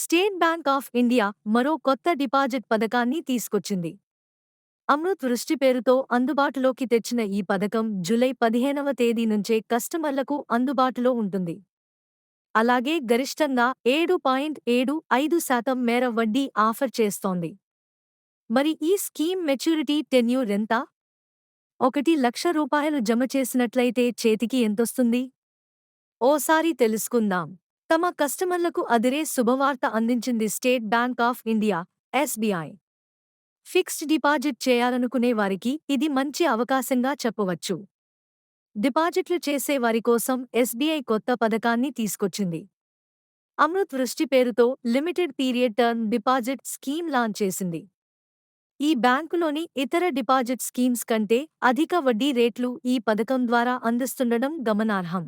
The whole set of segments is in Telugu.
స్టేట్ బ్యాంక్ ఆఫ్ ఇండియా మరో కొత్త డిపాజిట్ పథకాన్ని తీసుకొచ్చింది. అమృత్ వృష్టి పేరుతో అందుబాటులోకి తెచ్చిన ఈ పథకం జూలై పదిహేనవ తేదీ నుంచే కస్టమర్లకు అందుబాటులో ఉంటుంది. అలాగే గరిష్టంగా ఏడు పాయింట్ ఏడు ఐదు శాతం మేర వడ్డీ ఆఫర్ చేస్తోంది. మరి ఈ స్కీమ్ మెచ్యూరిటీ టెన్యూర్ ఎంత? ఒకటి లక్ష రూపాయలు జమ చేసినట్లయితే చేతికి ఎంతొస్తుంది? ఓసారి తెలుసుకుందాం. తమ కస్టమర్లకు అదిరే శుభవార్త అందించింది State Bank of India SBI. Fixed deposit చేయాలనుకునే వారికి ఇది మంచి అవకాశంగా చెప్పవచ్చు. డిపాజిట్లు చేసే వారి కోసం ఎస్బీఐ కొత్త పథకాన్ని తీసుకొచ్చింది. అమృత్ వృష్టి పేరుతో limited period term deposit scheme launch చేసింది. ఈ బ్యాంకులోని ఇతర డిపాజిట్ స్కీమ్స్ కంటే అధిక వడ్డీ రేట్లు ఈ పథకం ద్వారా అందిస్తుండడం గమనార్హం.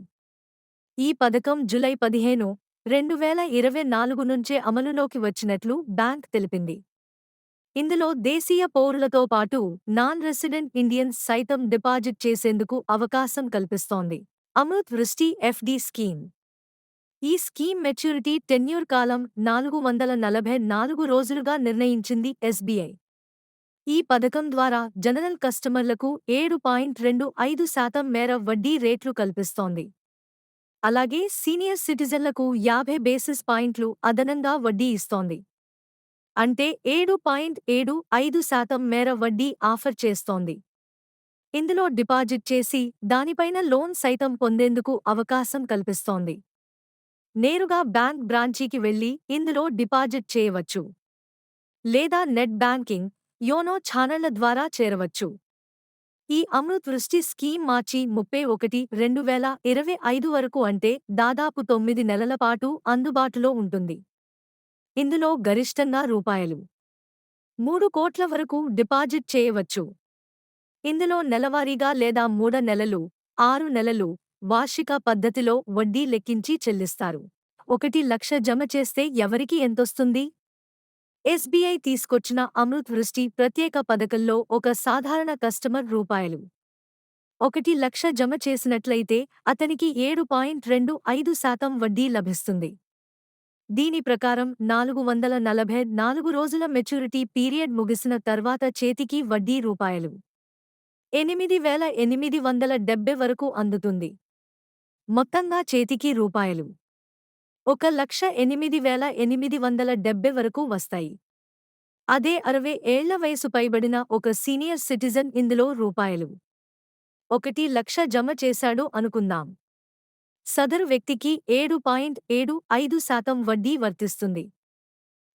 ఈ పథకం జులై పదిహేను రెండు వేల ఇరవై నాలుగు నుంచే అమలులోకి వచ్చినట్లు బ్యాంక్ తెలిపింది. ఇందులో దేశీయ పౌరులతో పాటు నాన్ రెసిడెంట్ ఇండియన్స్ సైతం డిపాజిట్ చేసేందుకు అవకాశం కల్పిస్తోంది. Amrit Vrishti FD scheme. ఈ స్కీమ్ మెచ్యూరిటీ టెన్యూర్ కాలం నాలుగు వందల నలభై నాలుగు రోజులుగా నిర్ణయించింది ఎస్బీఐ ఈ పథకం ద్వారా జనరల్ కస్టమర్లకు ఏడు పాయింట్ రెండు ఐదు శాతం మేర వడ్డీ రేట్లు కల్పిస్తోంది. అలాగే సీనియర్ సిటిజన్లకు యాభై బేసిస్ పాయింట్లు అదనంగా వడ్డీ ఇస్తోంది. అంటే ఏడు పాయింట్ ఏడు ఐదు శాతం మేర వడ్డీ ఆఫర్ చేస్తోంది. ఇందులో డిపాజిట్ చేసి దానిపైన లోన్ సైతం పొందేందుకు అవకాశం కల్పిస్తోంది. నేరుగా బ్యాంక్ బ్రాంచీకి వెళ్ళి ఇందులో డిపాజిట్ చేయవచ్చు. లేదా నెట్ బ్యాంకింగ్ యోనో ఛానళ్ళ ద్వారా చేరవచ్చు. ఈ అమృత్ వృష్టి స్కీమ్ మార్చి ముప్పై ఒకటి రెండు వేల ఇరవై ఐదు వరకు అంటే దాదాపు తొమ్మిది నెలల పాటు అందుబాటులో ఉంటుంది. ఇందులో గరిష్టంగా రూపాయలు మూడు కోట్ల వరకు డిపాజిట్ చేయవచ్చు. ఇందులో నెలవారీగా లేదా మూడ నెలలు ఆరు నెలలు వార్షిక పద్ధతిలో వడ్డీ లెక్కించి చెల్లిస్తారు. ఒకటి లక్ష జమ చేస్తే ఎవరికి ఎంతొస్తుంది? ఎస్బీఐ తీసుకొచ్చిన అమృత్ వృష్టి ప్రత్యేక పథకంలో ఒక సాధారణ కస్టమర్ రూపాయలు. ఒకటి లక్ష జమ చేసినట్లయితే అతనికి ఏడు పాయింట్ రెండు ఐదు శాతం వడ్డీ లభిస్తుంది. దీని ప్రకారం నాలుగు వందల నలభై నాలుగు రోజుల మెచ్యూరిటీ పీరియడ్ ముగిసిన తర్వాత చేతికి వడ్డీ రూపాయలు. ఎనిమిది వేల ఎనిమిది వందల డెబ్బై వరకు అందుతుంది. మొత్తంగా చేతికి రూపాయలు. ఒక లక్ష ఎనిమిది వేల ఎనిమిది వందల డెబ్బై వరకు వస్తాయి. అదే అరవై ఏళ్ళ వయసు పైబడిన ఒక సీనియర్ సిటిజన్ ఇందులో రూపాయలు. ఒకటి లక్ష జమ చేశాడు అనుకుందాం. సదరు వ్యక్తికి ఏడు పాయింట్ ఏడు ఐదు శాతం వడ్డీ వర్తిస్తుంది.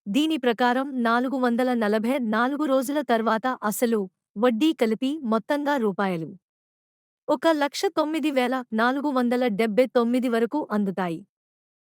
దీని ప్రకారం నాలుగు వందల నలభై నాలుగు రోజుల తర్వాత అసలు వడ్డీ కలిపి మొత్తంగా రూపాయలు. ఒక లక్ష తొమ్మిది వేల నాలుగు వందల డెబ్బై తొమ్మిది వరకు అందుతాయి.